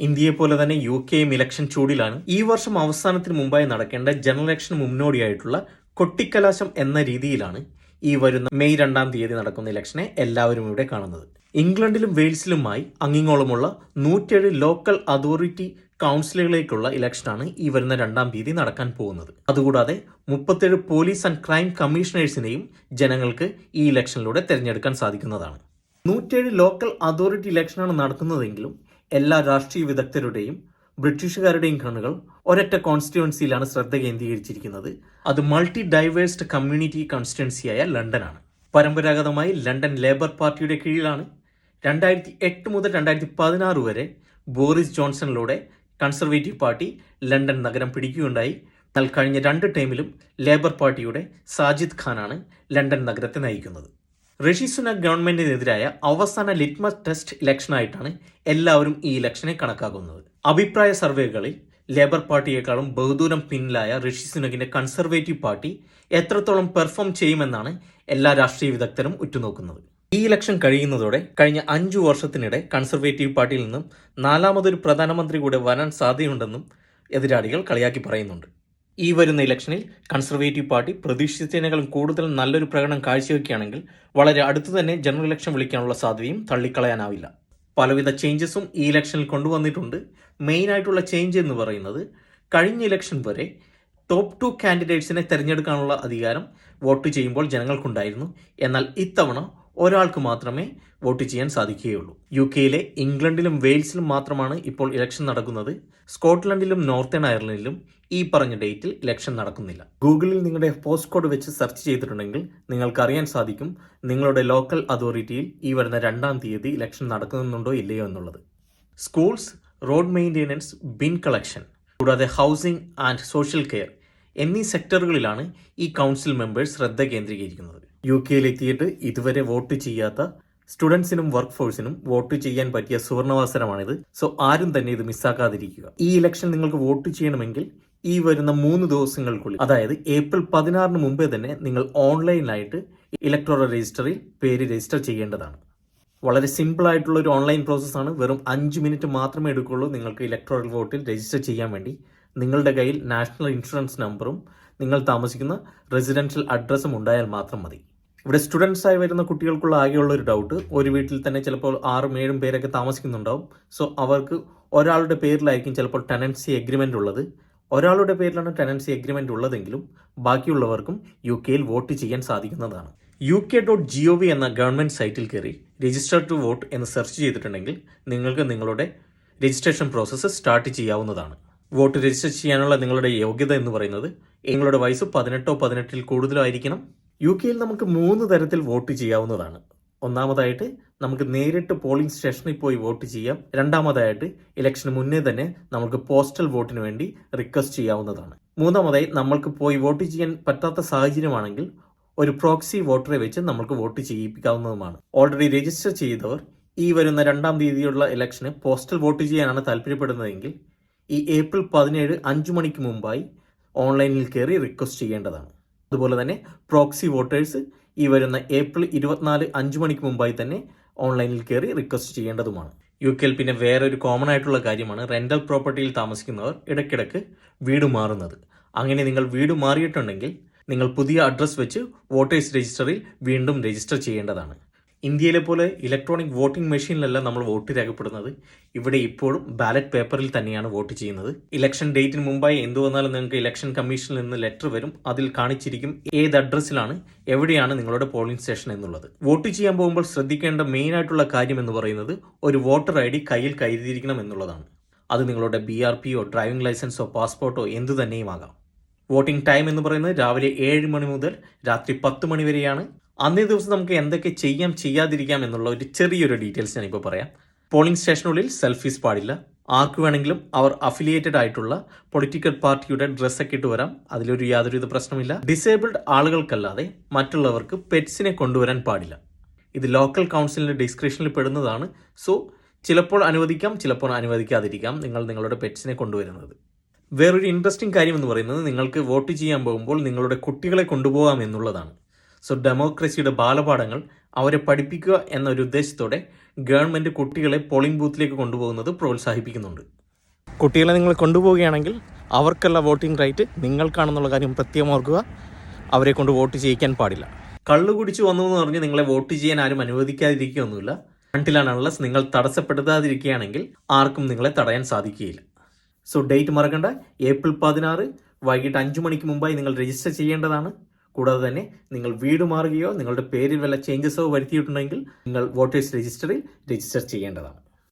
ഇന്ത്യയെ പോലെ തന്നെ യു കെയും ഇലക്ഷൻ ചൂടിലാണ് ഈ വർഷം അവസാനത്തിന് മുമ്പായി നടക്കേണ്ട ജനറൽ ഇലക്ഷന് മുന്നോടിയായിട്ടുള്ള കൊട്ടിക്കലാശം എന്ന രീതിയിലാണ് ഈ വരുന്ന മെയ് രണ്ടാം തീയതി നടക്കുന്ന ഇലക്ഷനെ എല്ലാവരും ഇവിടെ കാണുന്നത്. ഇംഗ്ലണ്ടിലും വെയിൽസിലുമായി അങ്ങിങ്ങോളമുള്ള നൂറ്റേഴ് ലോക്കൽ അതോറിറ്റി കൗൺസിലുകളിലേക്കുള്ള ഇലക്ഷനാണ് ഈ വരുന്ന രണ്ടാം തീയതി നടക്കാൻ പോകുന്നത്. അതുകൂടാതെ മുപ്പത്തേഴ് പോലീസ് ആൻഡ് ക്രൈം കമ്മീഷണേഴ്സിനെയും ജനങ്ങൾക്ക് ഈ ഇലക്ഷനിലൂടെ തിരഞ്ഞെടുക്കാൻ സാധിക്കുന്നതാണ്. നൂറ്റേഴ് ലോക്കൽ അതോറിറ്റി ഇലക്ഷനാണ് നടക്കുന്നതെങ്കിലും എല്ലാ രാഷ്ട്രീയ വിദഗ്ധരുടെയും ബ്രിട്ടീഷുകാരുടെയും കണ്ണുകൾ ഒരൊറ്റ കോൺസ്റ്റിറ്റ്യുവൻസിയിലാണ് ശ്രദ്ധ കേന്ദ്രീകരിച്ചിരിക്കുന്നത്. അത് മൾട്ടി ഡൈവേഴ്സ്ഡ് കമ്മ്യൂണിറ്റി കോൺസ്റ്റിറ്റ്യുവൻസിയായ ലണ്ടനാണ്. പരമ്പരാഗതമായി ലണ്ടൻ ലേബർ പാർട്ടിയുടെ കീഴിലാണ് രണ്ടായിരത്തി എട്ട് മുതൽ രണ്ടായിരത്തി പതിനാറ് വരെ ബോറിസ് ജോൺസണിലൂടെ കൺസർവേറ്റീവ് പാർട്ടി ലണ്ടൻ നഗരം പിടിക്കുകയുണ്ടായി. എന്നാൽ കഴിഞ്ഞ രണ്ട് ടൈമിലും ലേബർ പാർട്ടിയുടെ സാജിദ് ഖാനാണ് ലണ്ടൻ നഗരത്തെ നയിക്കുന്നത്. ഋഷി സുനക് ഗവൺമെന്റിനെതിരായ അവസാന ലിറ്റ്മസ് ടെസ്റ്റ് ഇലക്ഷനായിട്ടാണ് എല്ലാവരും ഈ ഇലക്ഷനെ കണക്കാക്കുന്നത്. അഭിപ്രായ സർവേകളിൽ ലേബർ പാർട്ടിയെക്കാളും ബഹുദൂരം പിന്നിലായ ഋഷി സുനകിന്റെ കൺസർവേറ്റീവ് പാർട്ടി എത്രത്തോളം പെർഫോം ചെയ്യുമെന്നാണ് എല്ലാ രാഷ്ട്രീയ വിദഗ്ധരും ഉറ്റുനോക്കുന്നത്. ഈ ഇലക്ഷൻ കഴിയുന്നതോടെ കഴിഞ്ഞ അഞ്ചു വർഷത്തിനിടെ കൺസർവേറ്റീവ് പാർട്ടിയിൽ നിന്നും നാലാമതൊരു പ്രധാനമന്ത്രി കൂടെ വരാൻ സാധ്യതയുണ്ടെന്നും എതിരാളികൾ കളിയാക്കി പറയുന്നുണ്ട്. ഈ വരുന്ന ഇലക്ഷനിൽ കൺസർവേറ്റീവ് പാർട്ടി പ്രതീക്ഷിച്ചതിനേക്കാളും കൂടുതൽ നല്ലൊരു പ്രകടനം കാഴ്ചവെക്കുകയാണെങ്കിൽ വളരെ അടുത്തു തന്നെ ജനറൽ ഇലക്ഷൻ വിളിക്കാനുള്ള സാധ്യതയും തള്ളിക്കളയാനാവില്ല. പലവിധ ചേഞ്ചസും ഈ ഇലക്ഷനിൽ കൊണ്ടുവന്നിട്ടുണ്ട്. മെയിൻ ആയിട്ടുള്ള ചേഞ്ച് എന്ന് പറയുന്നത് കഴിഞ്ഞ ഇലക്ഷൻ വരെ ടോപ്പ് ടു കാൻഡിഡേറ്റ്സിനെ തിരഞ്ഞെടുക്കാനുള്ള അധികാരം വോട്ട് ചെയ്യുമ്പോൾ ജനങ്ങൾക്കുണ്ടായിരുന്നു. എന്നാൽ ഇത്തവണ ഒരാൾക്ക് മാത്രമേ വോട്ട് ചെയ്യാൻ സാധിക്കുകയുള്ളൂ. യു കെയിലെ ഇംഗ്ലണ്ടിലും വെയിൽസിലും മാത്രമാണ് ഇപ്പോൾ ഇലക്ഷൻ നടക്കുന്നത്. സ്കോട്ട്ലൻഡിലും നോർത്തേൺ അയർലൻഡിലും ഈ പറഞ്ഞ ഡേറ്റിൽ ഇലക്ഷൻ നടക്കുന്നില്ല. ഗൂഗിളിൽ നിങ്ങളുടെ പോസ്റ്റ് കോഡ് വെച്ച് സെർച്ച് ചെയ്തിട്ടുണ്ടെങ്കിൽ നിങ്ങൾക്ക് അറിയാൻ സാധിക്കും നിങ്ങളുടെ ലോക്കൽ അതോറിറ്റിയിൽ ഈ വരുന്ന രണ്ടാം തീയതി ഇലക്ഷൻ നടക്കുന്നുണ്ടോ ഇല്ലയോ എന്നുള്ളത്. Schools road maintenance bin collection കൂടാതെ ഹൗസിംഗ് ആൻഡ് സോഷ്യൽ കെയർ എന്നീ സെക്ടറുകളിലാണ് ഈ കൗൺസിൽ മെമ്പേഴ്സ് ശ്രദ്ധ കേന്ദ്രീകരിക്കുന്നത്. യു കെയിലെത്തിയിട്ട് ഇതുവരെ വോട്ട് ചെയ്യാത്ത സ്റ്റുഡൻസിനും വർക്ക് ഫോഴ്സിനും വോട്ട് ചെയ്യാൻ പറ്റിയ സുവർണാവസരമാണിത്. സോ ആരും തന്നെ ഇത് മിസ്സാക്കാതിരിക്കുക. ഈ ഇലക്ഷൻ നിങ്ങൾക്ക് വോട്ട് ചെയ്യണമെങ്കിൽ ഈ വരുന്ന മൂന്ന് ദിവസങ്ങൾക്കുള്ളിൽ അതായത് ഏപ്രിൽ പതിനാറിന് മുമ്പേ തന്നെ നിങ്ങൾ ഓൺലൈനായിട്ട് ഇലക്ട്രോറൽ രജിസ്റ്ററിൽ പേര് രജിസ്റ്റർ ചെയ്യേണ്ടതാണ്. വളരെ സിമ്പിൾ ആയിട്ടുള്ള ഒരു ഓൺലൈൻ പ്രോസസ്സാണ്. വെറും അഞ്ച് മിനിറ്റ് മാത്രമേ എടുക്കുള്ളൂ നിങ്ങൾക്ക് ഇലക്ട്രോറൽ വോട്ടിൽ രജിസ്റ്റർ ചെയ്യാൻ വേണ്ടി. നിങ്ങളുടെ കയ്യിൽ നാഷണൽ ഇൻഷുറൻസ് നമ്പറും നിങ്ങൾ താമസിക്കുന്ന റെസിഡൻഷ്യൽ അഡ്രസ്സും ഉണ്ടായാൽ മാത്രം മതി. ഇവിടെ സ്റ്റുഡൻസ് ആയി വരുന്ന കുട്ടികൾക്കുള്ള ആകെയുള്ള ഒരു ഡൗട്ട് ഒരു വീട്ടിൽ തന്നെ ചിലപ്പോൾ ആറും ഏഴും പേരൊക്കെ താമസിക്കുന്നുണ്ടാവും. സോ അവർക്ക് ഒരാളുടെ പേരിലായിരിക്കും ചിലപ്പോൾ ടെനൻസി എഗ്രിമെന്റ് ഉള്ളത്. ഒരാളുടെ പേരിലാണ് ടെനൻസി എഗ്രിമെന്റ് ഉള്ളതെങ്കിലും ബാക്കിയുള്ളവർക്കും യു കെയിൽ വോട്ട് ചെയ്യാൻ സാധിക്കുന്നതാണ്. U K dot G O V എന്ന ഗവൺമെന്റ് സൈറ്റിൽ കയറി രജിസ്റ്റർ ടു വോട്ട് എന്ന് സെർച്ച് ചെയ്തിട്ടുണ്ടെങ്കിൽ നിങ്ങൾക്ക് നിങ്ങളുടെ രജിസ്ട്രേഷൻ പ്രോസസ്സ് സ്റ്റാർട്ട് ചെയ്യാവുന്നതാണ്. വോട്ട് രജിസ്റ്റർ ചെയ്യാനുള്ള നിങ്ങളുടെ യോഗ്യത എന്ന് പറയുന്നത് നിങ്ങളുടെ വയസ്സ് പതിനെട്ടോ പതിനെട്ടിൽ കൂടുതലോ ആയിരിക്കണം യു കെയിൽ നമുക്ക് മൂന്ന് തരത്തിൽ വോട്ട് ചെയ്യാവുന്നതാണ്. ഒന്നാമതായിട്ട് നമുക്ക് നേരിട്ട് പോളിംഗ് സ്റ്റേഷനിൽ പോയി വോട്ട് ചെയ്യാം. രണ്ടാമതായിട്ട് ഇലക്ഷന് മുന്നേ തന്നെ നമുക്ക് പോസ്റ്റൽ വോട്ടിന് വേണ്ടി റിക്വസ്റ്റ് ചെയ്യാവുന്നതാണ്. മൂന്നാമതായി നമ്മൾക്ക് പോയി വോട്ട് ചെയ്യാൻ പറ്റാത്ത സാഹചര്യമാണെങ്കിൽ ഒരു പ്രോക്സി വോട്ടറെ വെച്ച് നമുക്ക് വോട്ട് ചെയ്യിപ്പിക്കാവുന്നതുമാണ്. ഓൾറെഡി രജിസ്റ്റർ ചെയ്തവർ ഈ വരുന്ന രണ്ടാം തീയതിയുള്ള ഇലക്ഷന് പോസ്റ്റൽ വോട്ട് ചെയ്യാനാണ് താല്പര്യപ്പെടുന്നതെങ്കിൽ ഈ ഏപ്രിൽ പതിനേഴ് അഞ്ചു മണിക്ക് മുമ്പായി ഓൺലൈനിൽ കയറി റിക്വസ്റ്റ് ചെയ്യേണ്ടതാണ്. അതുപോലെ തന്നെ പ്രോക്സി വോട്ടേഴ്സ് ഈ വരുന്ന ഏപ്രിൽ ഇരുപത്തിനാല് അഞ്ച് മണിക്ക് മുമ്പായി തന്നെ ഓൺലൈനിൽ കയറി റിക്വസ്റ്റ് ചെയ്യേണ്ടതുമാണ്. യു കെയിൽ പിന്നെ വേറൊരു കോമൺ ആയിട്ടുള്ള കാര്യമാണ് റെന്റൽ പ്രോപ്പർട്ടിയിൽ താമസിക്കുന്നവർ ഇടയ്ക്കിടയ്ക്ക് വീട് മാറുന്നത്. അങ്ങനെ നിങ്ങൾ വീട് മാറിയിട്ടുണ്ടെങ്കിൽ നിങ്ങൾ പുതിയ അഡ്രസ്സ് വെച്ച് വോട്ടേഴ്സ് രജിസ്റ്ററിൽ വീണ്ടും രജിസ്റ്റർ ചെയ്യേണ്ടതാണ്. ഇന്ത്യയിലെ പോലെ ഇലക്ട്രോണിക് വോട്ടിംഗ് മെഷീനിലല്ല നമ്മൾ വോട്ട് രേഖപ്പെടുന്നത്. ഇവിടെ ഇപ്പോഴും ബാലറ്റ് പേപ്പറിൽ തന്നെയാണ് വോട്ട് ചെയ്യുന്നത്. ഇലക്ഷൻ ഡേറ്റിന് മുമ്പായി എന്തു വന്നാലും നിങ്ങൾക്ക് ഇലക്ഷൻ കമ്മീഷനിൽ നിന്ന് ലെറ്റർ വരും. അതിൽ കാണിച്ചിരിക്കും ഏത് അഡ്രസ്സിലാണ് എവിടെയാണ് നിങ്ങളുടെ പോളിംഗ് സ്റ്റേഷൻ എന്നുള്ളത്. വോട്ട് ചെയ്യാൻ പോകുമ്പോൾ ശ്രദ്ധിക്കേണ്ട മെയിൻ ആയിട്ടുള്ള കാര്യം എന്ന് പറയുന്നത് ഒരു വോട്ടർ ഐ ഡി കയ്യിൽ കരുതിയിരിക്കണം എന്നുള്ളതാണ്. അത് നിങ്ങളുടെ ബി ആർ പിയോ ഡ്രൈവിംഗ് ലൈസൻസോ പാസ്പോർട്ടോ എന്തു തന്നെയും ആകാം. വോട്ടിംഗ് ടൈം എന്ന് പറയുന്നത് രാവിലെ ഏഴ് മണി മുതൽ രാത്രി പത്ത് മണി വരെയാണ്. അന്നേ ദിവസം നമുക്ക് എന്തൊക്കെ ചെയ്യാം ചെയ്യാതിരിക്കാം എന്നുള്ള ഒരു ചെറിയൊരു ഡീറ്റെയിൽസ് ഞാനിപ്പോൾ പറയാം. പോളിംഗ് സ്റ്റേഷനുള്ളിൽ സെൽഫീസ് പാടില്ല. ആർക്ക് വേണമെങ്കിലും അവർ അഫിലിയേറ്റഡ് ആയിട്ടുള്ള പൊളിറ്റിക്കൽ പാർട്ടിയുടെ ഡ്രസ്സൊക്കെ ഇട്ട് വരാം. അതിലൊരു യാതൊരുവിധ പ്രശ്നമില്ല ഡിസേബിൾഡ് ആളുകൾക്കല്ലാതെ മറ്റുള്ളവർക്ക് പെറ്റ്സിനെ കൊണ്ടുവരാൻ പാടില്ല. ഇത് ലോക്കൽ കൗൺസിലിന്റെ ഡിസ്ക്രിപ്ഷനിൽ പെടുന്നതാണ്. സോ ചിലപ്പോൾ അനുവദിക്കാം ചിലപ്പോൾ അനുവദിക്കാതിരിക്കാം. നിങ്ങൾ നിങ്ങളുടെ പെറ്റ്സിനെ കൊണ്ടുവരുന്നത്. വേറൊരു ഇൻട്രസ്റ്റിംഗ് കാര്യം എന്ന് പറയുന്നത് നിങ്ങൾക്ക് വോട്ട് ചെയ്യാൻ പോകുമ്പോൾ നിങ്ങളുടെ കുട്ടികളെ കൊണ്ടുപോകാം എന്നുള്ളതാണ്. സോ ഡെമോക്രസിയുടെ ബാലപാഠങ്ങൾ അവരെ പഠിപ്പിക്കുക എന്നൊരു ഉദ്ദേശത്തോടെ ഗവൺമെന്റ് കുട്ടികളെ പോളിംഗ് ബൂത്തിലേക്ക് കൊണ്ടുപോകുന്നത് പ്രോത്സാഹിപ്പിക്കുന്നുണ്ട്. കുട്ടികളെ നിങ്ങൾ കൊണ്ടുപോവുകയാണെങ്കിൽ അവർക്കുള്ള വോട്ടിംഗ് റൈറ്റ് നിങ്ങൾക്കാണെന്നുള്ള കാര്യം പ്രത്യേകം ഓർക്കുക. അവരെ കൊണ്ട് വോട്ട് ചെയ്യിക്കാൻ പാടില്ല. കള്ളു കുടിച്ചു വന്നു എന്ന് പറഞ്ഞ് നിങ്ങളെ വോട്ട് ചെയ്യാൻ ആരും അനുവദിക്കാതിരിക്കുകയൊന്നുമില്ല. അൺടിൽ അൺലസ് നിങ്ങൾ തടസ്സപ്പെടുത്താതിരിക്കുകയാണെങ്കിൽ ആർക്കും നിങ്ങളെ തടയാൻ സാധിക്കുകയില്ല. സോ ഡേറ്റ് മറക്കണ്ട. ഏപ്രിൽ പതിനാറ് വൈകിട്ട് അഞ്ചു മണിക്ക് മുമ്പായി നിങ്ങൾ രജിസ്റ്റർ ചെയ്യേണ്ടതാണ്. കൂടാതെ തന്നെ നിങ്ങൾ വീട് മാറുകയോ നിങ്ങളുടെ പേരിൽ വല്ല ചേഞ്ചസോ വരുത്തിയിട്ടുണ്ടെങ്കിൽ നിങ്ങൾ വോട്ടേഴ്സ് രജിസ്റ്ററിൽ രജിസ്റ്റർ ചെയ്യേണ്ടതാണ്.